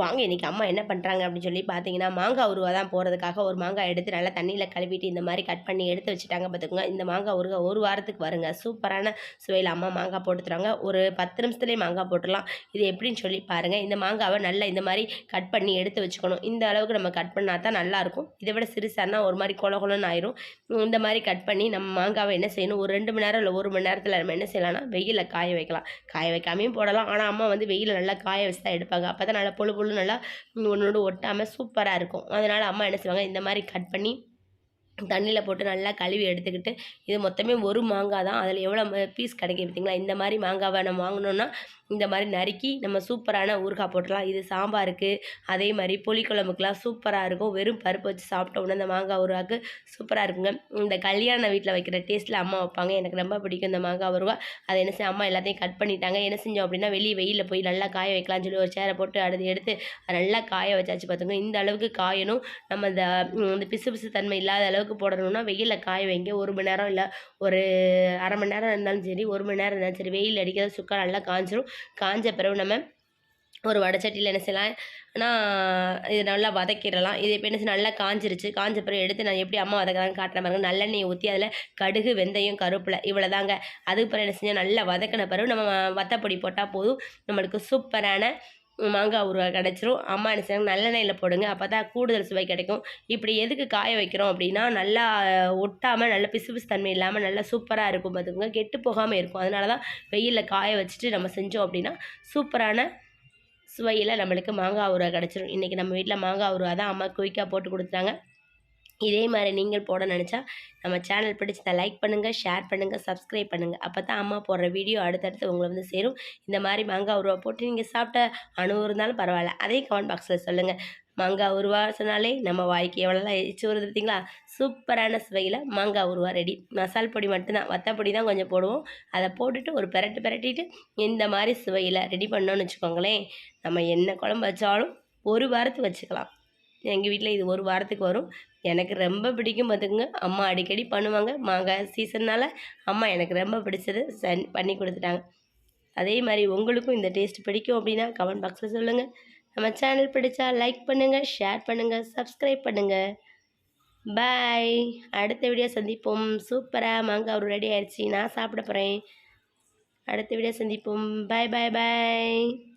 வாங்க இன்றைக்கி அம்மா என்ன பண்ணுறாங்க அப்படின்னு சொல்லி பார்த்தீங்கன்னா மாங்காய் உருவா தான் போகிறதுக்காக ஒரு மாங்காய் எடுத்து நல்லா தண்ணியில் கழுவிட்டு இந்த மாதிரி கட் பண்ணி எடுத்து வச்சுட்டாங்க பார்த்துக்கோங்க இந்த மாங்காய் உருக ஒரு வாரத்துக்கு வருங்க. சூப்பரான சுவையில் அம்மா மாங்காய் போட்டு ஒரு பத்து நிமிஷத்துலேயே மாங்காய் போட்டுடலாம். இது எப்படின்னு சொல்லி பாருங்கள் இந்த மாங்காவை நல்லா இந்த மாதிரி கட் பண்ணி எடுத்து வச்சுக்கணும். இந்த அளவுக்கு நம்ம கட் பண்ணால் தான் நல்லாயிருக்கும் இதை விட சிறுசானா ஒரு மாதிரி கொல ஆயிரும். இந்த மாதிரி கட் பண்ணி நம்ம மாங்காவை என்ன செய்யணும்? ஒரு ரெண்டு மணி நேரம் இல்லை ஒரு மணி நேரத்தில் நம்ம என்ன செய்யலாம்னா வெயிலில் காய வைக்கலாம். காய வைக்காமையும் போடலாம். ஆனால் அம்மா வந்து வெயிலில் நல்லா காய வச்சு தான் எடுப்பாங்க. அப்போ தான் நல்லா பொழு பொழு நல்லா ஒன்றோடு ஒட்டாமல் சூப்பராக இருக்கும். அதனால் அம்மா என்ன செய்வாங்க? இந்த மாதிரி கட் பண்ணி தண்ணியில் போட்டு நல்லா கழுவி எடுத்துக்கிட்டு இது மொத்தமே ஒரு மாங்காய் தான் அதில் எவ்வளோ பீஸ் கிடைக்கும் பார்த்தீங்களா இந்த மாதிரி மாங்காவை நம்ம வாங்கினோன்னா இந்த மாதிரி நறுக்கி நம்ம சூப்பரான ஊறுகாய் போட்டுடலாம். இது சாம்பாருக்கு. அதே மாதிரி புளிக்குழம்புக்கெலாம் சூப்பராக இருக்கும். வெறும் பருப்பு வச்சு சாப்பிட்டோம்னா இந்த மாங்காய் ஊறுகாய்க்கு சூப்பராக இருக்குங்க. இந்த கல்யாண வீட்டில் வைக்கிற டேஸ்ட்டில் அம்மா வைப்பாங்க. எனக்கு ரொம்ப பிடிக்கும் இந்த மாங்காய் ஊறுகாய். அதை என்ன செய்ய அம்மா எல்லாத்தையும் கட் பண்ணிட்டாங்க. என்ன செஞ்சோம் அப்படின்னா வெளியே வெயிலில் போய் நல்லா காய வைக்கலாம்னு சொல்லி ஒரு சேரை போட்டு அடுத்து எடுத்து அதை நல்லா காய வச்சாச்சு பார்த்துங்க இந்த அளவுக்கு காயணும். நம்ம இந்த இந்த பிசு பிசு தன்மை இல்லாத அளவுக்கு போடணும்னா வெயிலில் காய வைங்க. ஒரு மணி நேரம் இல்லை ஒரு அரை மணி நேரம் இருந்தாலும் சரி ஒரு மணி நேரம் இருந்தாலும் சரி வெயில் அடிக்கிறது சுக்கா நல்லா காஞ்சிரும். காஞ்ச பிறகு நம்ம ஒரு வடச்சட்டியில் என்ன செய்யலாம்? ஆனால் இது நல்லா வதக்கிடலாம். இது இப்போ என்ன நல்லா காஞ்சிருச்சு. காஞ்ச பிறகு எடுத்து நான் எப்படி அம்மா வதக்கிறாங்க காட்டுற பாருங்க. நல்லெண்ணெயை ஊற்றி அதில் கடுகு வெந்தயம் கருப்பில் இவ்வளோ தாங்க அதுக்கு பிறகு என்ன செஞ்சால் நல்லா வதக்கின பிறகு நம்ம வத்தப்பொடி போட்டால் போதும். நம்மளுக்கு சூப்பரான மாங்காய் ஊறுகாய் கிடச்சிரும். அம்மா என்ன செய்வாங்க நல்லெண்ணெயில் போடுங்க. அப்போ தான் கூடுதல் சுவை கிடைக்கும். இப்படி எதுக்கு காய வைக்கிறோம் அப்படின்னா நல்லா ஒட்டாமல் நல்ல பிசுபிசு தன்மை இல்லாமல் நல்லா சூப்பராக இருக்கும் பார்த்துக்கோங்க கெட்டு போகாமல் இருக்கும். அதனால தான் வெயிலில் காய வச்சுட்டு நம்ம செஞ்சோம் அப்படின்னா சூப்பரான சுவையில் நம்மளுக்கு மாங்காய் ஊறுகாய் கிடச்சிரும். இன்றைக்கி நம்ம வீட்டில் மாங்காய் ஊறுகாய் தான் அம்மா குயிக்காக போட்டு கொடுத்தாங்க இதே மாதிரி நீங்கள் போட நினச்சா நம்ம சேனல் பிடிச்சதை லைக் பண்ணுங்கள் ஷேர் பண்ணுங்கள் சப்ஸ்கிரைப் பண்ணுங்கள் அப்போ தான் அம்மா போடுற வீடியோ அடுத்தடுத்து உங்களை வந்து சேரும். இந்த மாதிரி மாங்காய் உருவா போட்டு நீங்கள் சாப்பிட்ட அணுவு இருந்தாலும் பரவாயில்ல. அதே கமெண்ட் பாக்ஸில் சொல்லுங்கள் மாங்காய் உருவா சொன்னாலே நம்ம வாய்க்கு எவ்வளோலாம் எரிச்சு வருது பார்த்தீங்களா? சூப்பரான சுவையில் மாங்காய் உருவா ரெடி மசால் பொடி மட்டும்தான். வத்தப்பொடி தான் கொஞ்சம் போடுவோம். அதை போட்டுட்டு ஒரு பெரட்டு பெரட்டிட்டு இந்த மாதிரி சுவையில் ரெடி பண்ணோன்னு வச்சுக்கோங்களேன். நம்ம என்ன குழம்பு வச்சாலும் ஒரு வாரத்துக்கு வச்சுக்கலாம். எங்கள் வீட்டில் இது ஒரு வாரத்துக்கு வரும். எனக்கு ரொம்ப பிடிக்கும் பார்த்துக்குங்க அம்மா அடிக்கடி பண்ணுவாங்க. மாங்காய் சீசன்னால் அம்மா எனக்கு ரொம்ப பிடிச்சது. சன் பண்ணி கொடுத்துட்டாங்க. அதே மாதிரி உங்களுக்கும் இந்த டேஸ்ட் பிடிக்கும் அப்படின்னா கமெண்ட் பாக்ஸில் சொல்லுங்கள் நம்ம சேனல் பிடிச்சா லைக் பண்ணுங்கள் ஷேர் பண்ணுங்கள் சப்ஸ்கிரைப் பண்ணுங்கள் பாய். அடுத்த வீடியோ சந்திப்போம். சூப்பராக மாங்காய் ஒரு ரெடி ஆயிடுச்சு. நான் சாப்பிட போகிறேன் அடுத்த வீடியோ சந்திப்போம். பாய் பாய் பாய்.